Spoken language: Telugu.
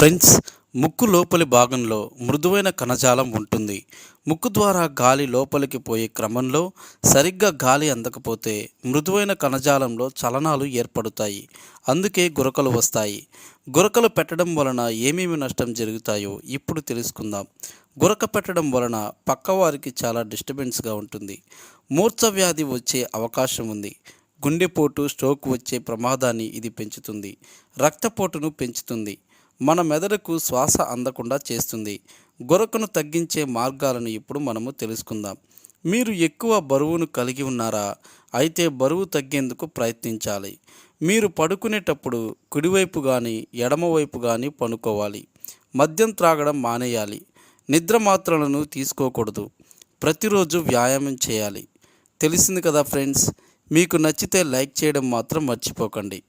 ఫ్రెండ్స్ ముక్కు లోపలి భాగంలో మృదువైన కణజాలం ఉంటుంది. ముక్కు ద్వారా గాలి లోపలికి పోయే క్రమంలో సరిగ్గా గాలి అందకపోతే మృదువైన కణజాలంలో చలనాలు ఏర్పడతాయి. అందుకే గురకలు వస్తాయి. గురకలు పెట్టడం వలన ఏమేమి నష్టం జరుగుతాయో ఇప్పుడు తెలుసుకుందాం. గురక పెట్టడం వలన పక్కవారికి చాలా డిస్టర్బెన్స్గా ఉంటుంది. మూర్ఛ వ్యాధి వచ్చే అవకాశం ఉంది. గుండెపోటు స్ట్రోక్ వచ్చే ప్రమాదాన్ని ఇది పెంచుతుంది. రక్తపోటును పెంచుతుంది. మన మెదడుకు శ్వాస అందకుండా చేస్తుంది. గొరకను తగ్గించే మార్గాలను ఇప్పుడు మనము తెలుసుకుందాం. మీరు ఎక్కువ బరువును కలిగి ఉన్నారా? అయితే బరువు తగ్గేందుకు ప్రయత్నించాలి. మీరు పడుకునేటప్పుడు కుడివైపు కానీ ఎడమవైపు కానీ పనుకోవాలి. మద్యం త్రాగడం మానేయాలి. నిద్ర మాత్రలను తీసుకోకూడదు. ప్రతిరోజు వ్యాయామం చేయాలి. తెలిసింది కదా ఫ్రెండ్స్? మీకు నచ్చితే లైక్ చేయడం మాత్రం మర్చిపోకండి.